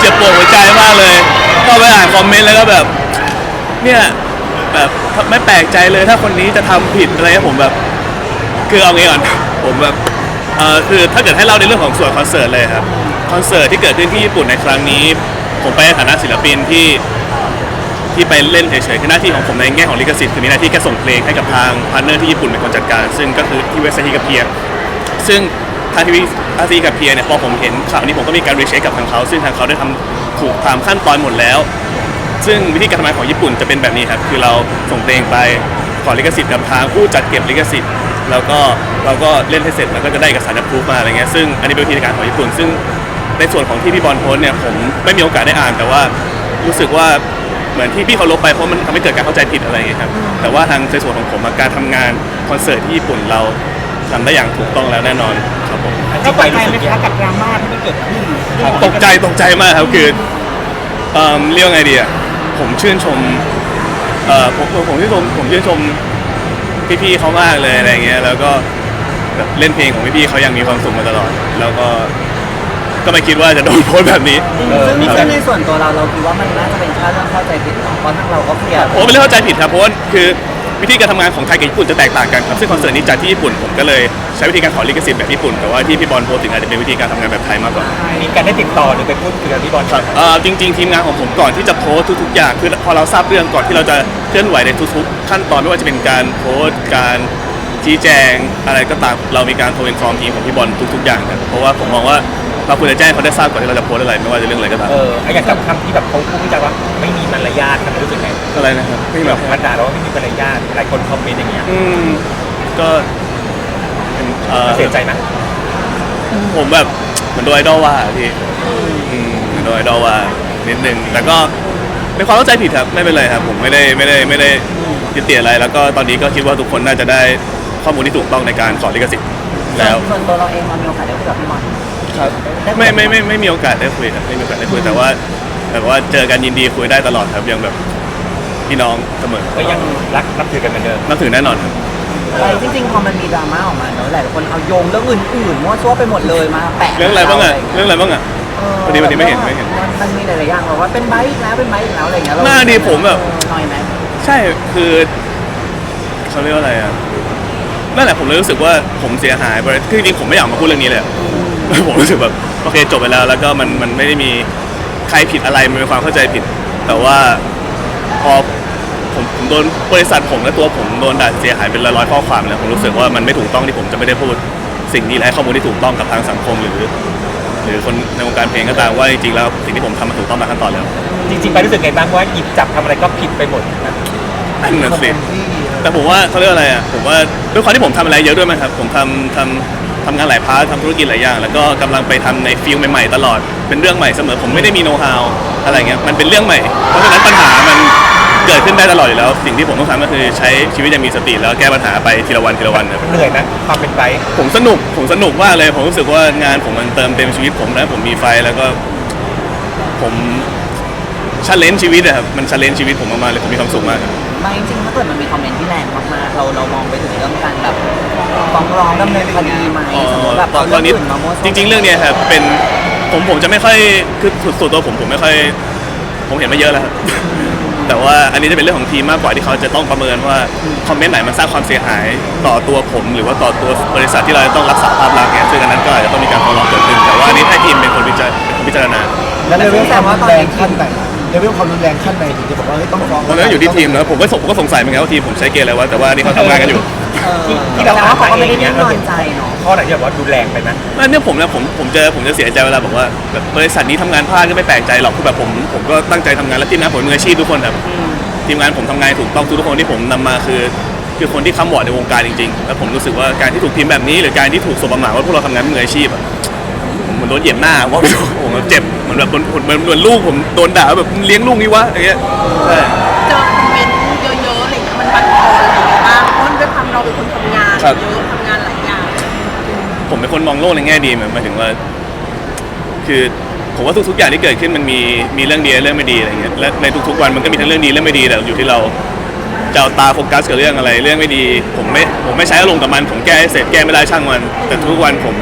เจ็บปวดใจมากเลยก็ไปอ่านคอมเมนต์แล้วก็แบบ เนี่ยแบบไม่แปลกใจเลยถ้าคนนี้จะทำผิดอะไรผมแบบ คือเอางี้ก่อน ผมแบบเออคือถ้าเกิดให้เล่าในเรื่องของส่วนคอนเสิร์ตเลยครับคอนเสิร์ตที่เกิดขึ้นที่ญี่ปุ่นในครั้งนี้ ผมไปในฐานะศิลปินที่ที่ไปเล่นเฉยๆคือหน้าที่ของผมในแง่ของลิขสิทธิ์คือมีหน้าที่แค่ส่งเพลงให้กับทางพาร์ทเนอร์ที่ญี่ปุ่นเป็นคนจัดการ ซึ่งก็คือที่เวสต์ฮิกับเพียซึ่ง ทางทีวีอาซีกับเพียเนี่ยพอผมเห็นข่าวนี้ผมก็มีการรีเช็คกับทางเขา ซึ่งทางเขาได้ทำถูกตามขั้นตอนหมดแล้ว ซึ่งวิธีการทำงานของญี่ปุ่นจะเป็นแบบนี้ครับคือเราส่งเพลงไปขอลิขสิทธิ์กับทางผู้จัดเก็บลิขสิทธิ์ แล้วก็เราก็เล่นให้เสร็จแล้วก็จะได้เอกสารรับรู้มาอะไรเงี้ยซึ่งอันนี้เป็นวิธีการของญี่ปุ่น ซึ่งในส่วนของที่พี่บอลโพสเนี่ยผมไม่มีโอกาสได้อ่าน แต่ว่ารู้สึกว่าเหมือนที่พี่เขาลบไปเพราะมันทำให้เกิดการเข้าใจผิดอะไรเงี้ยครับแต่ว่าทางในส่วนของผมการทำงานคอนเสิร์ตที่ญี่ปุ่นเราทำได้อย่างถูกต้องแล้วแน่นอน ครับผมก็ตกใจไหมคะกับดราม่าที่มันเกิดขึ้นตกใจตกใจมากครับคือเอ่อเรียกว่าไงดีอะผมชื่นชมเอ่อผมผมผมชื่นชมผมชื่นชมพี่ๆเขามากเลยอะไรเงี้ยแล้วก็แบบเล่นเพลงของพี่ๆเขายังมีความสุขมาตลอด แล้วก็ก็ไม่คิดว่าจะโดนโพสต์แบบนี้เออซึ่งมีซึ่งในส่วนตัวเราเราคิดว่ามันน่าจะเป็นแค่เรื่องเข้าใจผิดเนาะเพราะทั้งเราก็เคลียร์ผมไม่ได้เข้าใจผิดครับเพราะว่าคือ วิธีการทำงานของไทยกับญี่ปุ่นจะแตกต่างกันครับซึ่งคอนเสิร์ตนี้จัดที่ญี่ปุ่นผมก็เลยใช้วิธีการขอลิขสิทธิ์แบบญี่ปุ่นแต่ว่าที่พี่บอลโพสต์ถึงอาจจะเป็นวิธีการทำงานแบบไทยมากกว่า มีการได้ติดต่อหรือไปพูดคุยกับพี่บอลครับเอ่อจริงๆ ทีมงานของผมก่อนที่จะโพสต์ทุกๆอย่างคือพอเราทราบเรื่องก่อนที่เราจะเคลื่อนไหวในทุกๆ ขั้นตอนไม่ว่าจะเป็นการโพสต์การชี้แจงอะไรก็ตามเรามีการโทรอินฟอร์มทีมของพี่บอลทุกๆอย่างครับเพราะว่าผมมองว่า เราควรจะแจ้งเขาได้ทราบก่อนที่เราจะโพสต์อะไรไม่ว่าจะเรื่องอะไรก็ตามเออไอ้อย่างกับคำที่แบบเขาพูดวิจารณ์ว่าไม่มีมารยาทมันรู้สึกไงอะไรนะครับไม่ที่แบแบบบมันด่าเราว่าไม่มีมารยาทหลายคนคอมเมนต์อย่างเงี้ยอืมก็เป็นเอ่อ เสียใจไหมผมแบบเหมือนโดนไอดอลว่าอะพี่อืมเหมือนโดนไอดอลว่านิดนึงแต่ก็เป็นความเข้าใจผิดครับไม่เป็นไรครับ ผมไม่ได้ไม่ได้ไม่ได้ยึดติดอะไรแล้วก็ตอนนี้ก็คิดว่าทุกคนน่าจะได้ข้อมูลที่ถูกต้องในการขอลิขสิทธิ์แล้ว ส่วนตัวเราเองเรามีโอกาสได้คุยกับพี่บอล ครับไม่ไม่ไม่ไม่มีโอกาสได้คุยครับไม่มีโอกาสได้คุยแต่ว่า แต่ว่าเจอกันยินดีคุยได้ตลอดครับยังแบบพี่น้องเสมอก็ยังรักนับถือกันเหมือนเดิมนับถือแน่นอนครับอะไรจริงๆพอมันมีดราม่าออกมาเนอะหลายคนเอาโยงเรื่องอื่นๆมั่วซั่วไปหมดเลยมาแปะเรื่องอะไรบ้างอะเรื่องอะไรบ้างอะเออพอดีวันนี้ไม่เห็นไม่เห็นมันมีหลายๆอย่างแบบว่าเป็นไบค์อีกแล้วเป็นไบค์อีกแล้วอะไรอย่างเงี้ยเรหน้าดีผมแบบ หน่อยไหมใช่คือเขาเรียกว่าอะไรอะนั่นแหละผมเลยรู้สึกว่าผมเสียหายไปคือจริงๆผมไม่อยากมาพูดเรื่องนี้เลยอะ ผมรู้สึกแบบโอเคจบไปแล้ว แล้วก็มันมันไม่ได้มีใครผิดอะไรมันเป็นความเข้าใจผิด แต่ว่าพอผมผมโดนบริษัทผมและตัวผมโดนด่าเสียหายเป็นร้อยๆข้อความเลยผมรู้สึกว่ามันไม่ถูกต้องที่ผมจะไม่ได้พูดสิ่งนี้และให้ข้อมูลที่ถูกต้องกับทางสังคมหรือ หรือคนในวงการเพลงก็ตามว่าจริงๆแล้วสิ่งที่ผมทำมันถูกต้องตามขั้นตอนแล้วจริงๆไปรู้สึกไงบ้างว่าหยิบจับทำอะไรก็ผิดไปหมดนะนั่นน่ะสิ แต่ผมว่าเขาเรียกว่าอะไรอะ ผมว่าด้วยความที่ผมทำอะไรเยอะด้วยมั้งครับ ผมทำทำทำงานหลายพาร์ททำธุรกิจหลายอย่าง แล้วก็กำลังไปทำในฟิลใหม่ๆตลอด เป็นเรื่องใหม่เสมอผมไม่ได้มีโน้ตฮาวอะไรเงี้ยมันเป็นเรื่องใหม่ เพราะฉะนั้นปัญหามันเกิดขึ้นได้ตลอดอยู่แล้ว สิ่งที่ผมต้องทำก็คือใช้ชีวิตอย่างมีสติแล้วแก้ปัญหาไปทีละวันทีละวันครับ เหนื่อยนะความเป็นไปผมสนุก ผมสนุกมากเลย ผมรู้สึกว่างานผมมันเติมเต็มชีวิตผมนะผมมีไฟแล้วก็ ผม ชันเลนชีวิตอะครับมันชันเลนชีวิตผมมากๆเลยผมมีความสุขมากครับไม่จริงๆถ้าเกิดมันมีคอมเมนต์ที่แรงมากๆเราเรามองไปถึงเรื่องการแบบฟ้องร้องดำเนินคดีไหมสมมติแบบตอเอานเรื่ตอองนนี้อื่นมาโม้จริง ๆ เรื่องเนี้ยครับเป็นผมผมจะไม่ค่อยคือส่วนตัวผมผมไม่ค่อย ผมเห็นมาเยอะแล้วครับ แต่ว่าอันนี้จะเป็นเรื่องของทีมมากกว่าที่เขาจะต้องประเมินว่าคอมเมนต์ไหนมันสร้างความเสียหายต่อตัวผม หรือว่าต่อตัวบริษัทที่เราจะต้องรักษาภาพลักษณ์เนี่ยซึ่งอันนั้นก็อาจจะต้องมีการฟ้องร้องเกิดขึ้นแต่ว่าอันนี้ให้ทีมเป็นคนวิจารเป็นคนพิจารณา แล้วเลเวลความรุนแรงขั้นไหน เลเวลความรุนแรงขั้นไหนถึงจะบอกว่าเฮ้ยต้องฟ้องเพราะฉะนั้นอยู่ที่ทีมนะผมก็สงผมก็สงสัยเหมือนกันว่าทีมผมใช้เกณฑ์อะไรวะแต่ว่าอันนี่เขาทำงานกันอยู่เออที่ที่เราแต่ว่าเขาก็ไม่ได้อ่านไปนิ่งเองนอนเนี่ยใจเนาะข้อไหนที่แบบว่าดูแรงไปไหมอันเนี้ยผมนะผมผมจะผมจะเสียใจเวลาบอกว่าแบบบริษัทนี้ทำงานพลาดก็ไม่แปลกใจหรอกคือแบบผมผมก็ตั้งใจทำงานและทีมงานผมมืออาชีพทุกคนครับทีมงานผมทำงานถูกต้องทุกๆคนที่ผมนำมาคือ คือคนที่ค้ำบอร์ดในวงการจริงๆ แล้วผมรู้สึกว่าการที่ถูกทีมแบบนี้ หรือการที่ถูกสบประมาทว่าพวกเราทำงานมืออาชีพอะผมเหมือน โดนเหยียบหน้าว่าไม่รู้ผมแบบเจ็บเหมือนแบบโดนเหมือนเหมือนลูกผมโดนด่าว่าแบบมึงเลี้ยงลูกนี่วะอย่างเงี้ยใช่เจอคอมเมนต์เยอะๆอะไรอย่างเงี้ยมันบั่นทอนอะไรอย่างเงี้ยบ้างเพราะด้วยความเราเป็นคนทำงานครับเยอะทำงานหลายอย่างผมเป็นคนมองโลกในแง่ดีหมายหมายถึงว่า คือผมว่าทุกๆอย่างที่เกิดขึ้นมันมีมีเรื่องดีและเรื่องไม่ดีอะไรเงี้ยและในทุกๆวันมันก็มีทั้งเรื่องดีเรื่องไม่ดีแต่อยู่ที่เราจะเอาตาโฟกัสกับเรื่องอะไรเรื่องไม่ดี ผมไม่ผมไม่ใช้อารมณ์กับมัน ผมแก้ให้เสร็จแก้ไม่ได้ช่างมัน แต่ทุกวันผม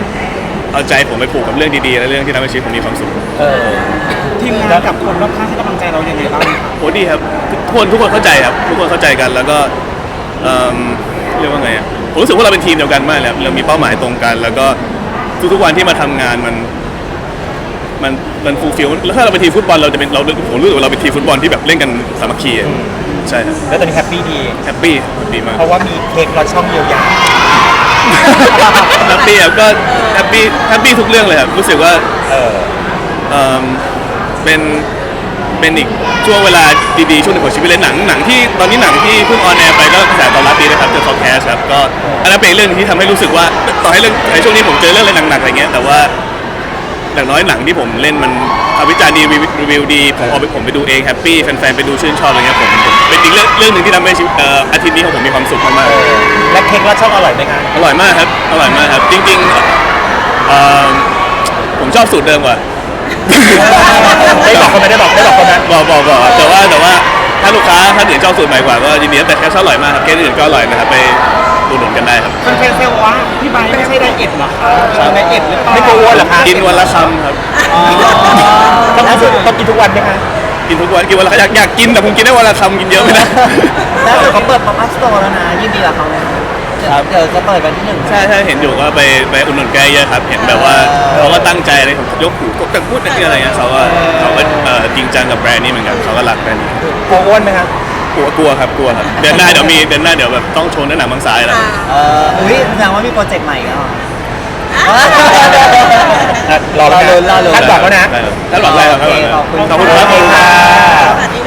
เอาใจผมไปผูกกับเรื่องดีๆ และเรื่องที่ทำให้ชีวิตผมมีความสุขเออทีมงานกับคนรอบข้างให้กำลังใจเรายังไงบ้างโหดีครับทุกคนทุกคนเข้าใจครับ ทุกคนเข้าใจกันแล้วก็เอิ่มเรียกว่าไงอะผมรู้สึกว่าเราเป็นทีมเดียวกันมากเลยครับเรามีเป้าหมายตรงกัน แล้วก็ทุกๆวันที่มาทำงานมัน มันมันฟูลฟิลแล้วถ้าเราเป็นทีมฟุตบอลเราจะเป็นเราผมรู้สึกว่าเราเป็นทีมฟุตบอลที่แบบเล่นกันสามัคคีอะใช่ครับแล้วตอนนี้แฮปปี้ดี แฮปปี้ดีมากเพราะว่ามีเค้กรอช่องเยียวยา แฮปปี้ครับก็แฮ ปปี้แฮปปี้ทุกเรื่องเลยครับรู้สึกว่าเออเอิ่มเป็นเป็นอีกช่วงเวลาดีๆช่วงหนึ่งของชีวิตเลยหนังหนังที่ตอนนี้หนังที่เพิ่งออนแอร์ไปก็กระแสตอบรับดีนะครับ The Forecast ครับก็อันนั้นเป็นเรื่องที่ทำให้รู้สึกว่าต่อให้เรื่องในช่วงนี้ผมเจอเรื่องอะไรหนักๆอะไรเงี้ยแต่ว่าอย่างน้อยหนังที่ผมเล่นมันคำวิจารณ์ดีรีวิวรีวิวดีผมเอาไปผมไปดูเองแฮปปี้แฟนๆไปดูชื่นชอบอะไรเงี้ยผมผมเป็นอีกเรื่องเรื่องหนึ่งที่ทำให้ชีวิตเอ่ออาทิตย์นี้ของผมมีความสุขมากๆ และเค้กรอช่องอร่อยไหมคะ อร่อยมากครับ อร่อยมากครับ จริงๆ เอ่อผมชอบสูตรเดิมกว่า ได้บอกคนไหมได้บอกได้บอกคนไหมบอกบอกบอกครับแต่ว่าแต่ว่าถ้าลูกค้าท่านอื่นชอบสูตรใหม่กว่าก็ยินดีแต่แค่ชอบอร่อยมากครับแค่อื่นก็อร่อยนะครับไปอุดหนุนกันได้ครับคนแค่เซลว่าพี่ไบร์ทไม่ใช่ไดเอทหรอคะไดเอทหรือเปล่าไม่กลัวอ้วนเหรอคะกินวันละคำครับต้องกินต้องกินทุกวันไหมคะกินทุกวันกินวันละอยากอยากกินแต่ผมกินได้วันละคำกินเยอะไม่ได้ล่าสุดเขาเปิดป๊อปอัพสโตร์แล้วนะยินดีกับเขานะเดี๋ยว ครับ เดี๋ยวจะเปิดวันที่หนึ่ง ใช่ใช่เห็นอยู่ก็ไปไปอุดหนุนแกเยอะครับ เห็นแบบว่าเขาก็ตั้งใจเลยผมยกหูกดพูดอะไรเงี้ยเขาก็เขาก็เอ่อจริงจังกับแบรนด์นี้เหมือนกันเขาก็รักแบรนด์นี้กลัวอ้วนไหมคะกลัวกลัวครับกลัวครับเดือนหน้าเดี๋ยวมีเดือนหน้าเดี๋ยวแบบต้องโชว์หน้าหนังบางสายแล้วอ่าเอออุ้ยแสดงว่ามีโปรเจกต์ใหม่อีกแล้วเหรอ รอแล้วรอลุ้นรอลุ้น คาดหวังแล้วนะได้ครับคาดหวังอะไรครับคาดหวังอะไรโอเคขอบคุณ ขอบคุณครับขอบคุณค่ะ